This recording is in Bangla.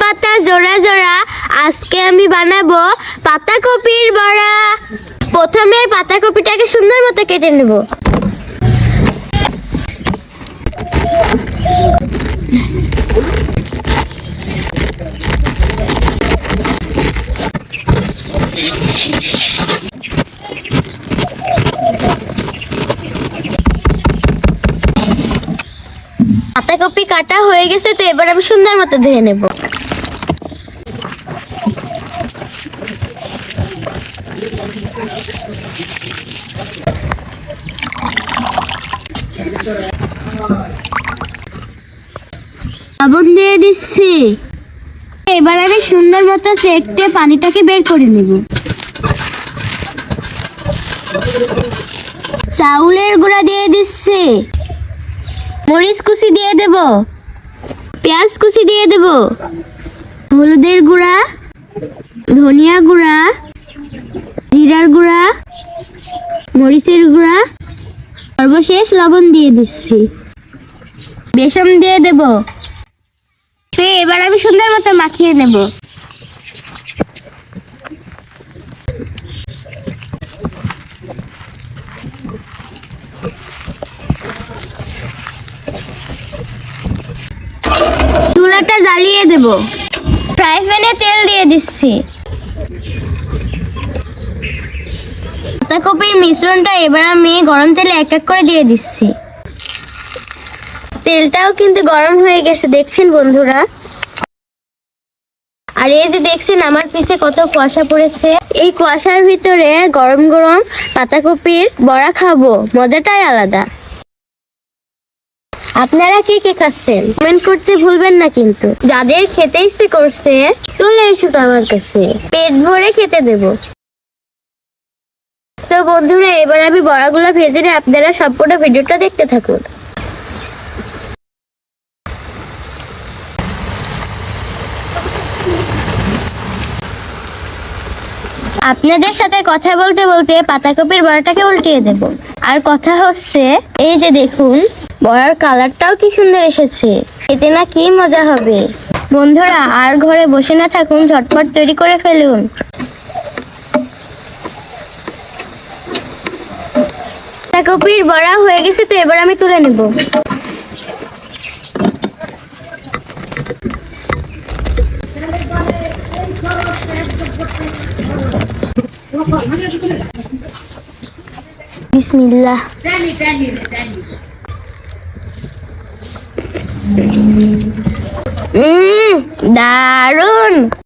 পাতা জোড়া জোড়া আজকে আমি বানাবো পাতাকপির বড়া প্রথমে পাতাকপিটাকে সুন্দর মতো কেটে নেব। পাতাকপি কাটা হয়ে গেছে তো এবার আমি সুন্দর মতো ধুয়ে নেব। লবণ দিয়ে দিচ্ছি। এবার আমি সুন্দর মতো চেকটে পানিটাকে বের করে নেব। চাউলের গুঁড়া দিয়ে দিচ্ছি। মরিচ কুচি দিয়ে দেব। পেঁয়াজ কুচি দিয়ে দেব। হলুদের গুঁড়া, ধনিয়া গুঁড়া, জিরার গুঁড়া, মরিচের গুঁড়া, সর্বশেষ লবণ দিয়ে দিচ্ছি। বেসন দিয়ে দেব। তো এবার আমি সুন্দর মতো মাখিয়ে নেব। জ্বালিয়ে দেব। ফ্রাই প্যানে তেল দিয়ে দিচ্ছি। পাতাকপির মিশ্রণটা এবার আমি গরম তেলে এক এক করে দিয়ে দিচ্ছি। তেলটাও কিন্তু গরম হয়ে গেছে, দেখছেন বন্ধুরা? আর এই যে দেখছেন, আমার পিছে কত কুয়াশা পড়েছে। এই কুয়াশার ভিতরে গরম গরম পাতাকপির বড়া খাব, মজাটাই আলাদা। আপনারা কে কে খাচ্ছেন? কমেন্ট করতে ভুলবেন না কিন্তু। যাদের খেতে ইচ্ছে করছে, চলে এসো আমার কাছে। পেট ভরে খেতে দেব। তো বন্ধুরা, এবার আমি বড়াগুলো ভেজে নিয়ে আপনারা সম্পূর্ণ ভিডিওটা দেখতে থাকুন। আপনাদের সাথে কথা বলতে বলতে পাতাকপির বড়াটাকে উল্টিয়ে দেব। আর কথা হচ্ছে, এই যে দেখুন বড়ার কালারটাও কি সুন্দর এসেছে। এতে না কি মজা হবে? বন্ধুরা, আর ঘরে বসে না থাকুন, ঝটপট তৈরি করে ফেলুন। পাতাকপির বড়া হয়ে গেছে তো, এবার আমি তুলে নেব। বিসমিল্লাহ। Mmm, darun!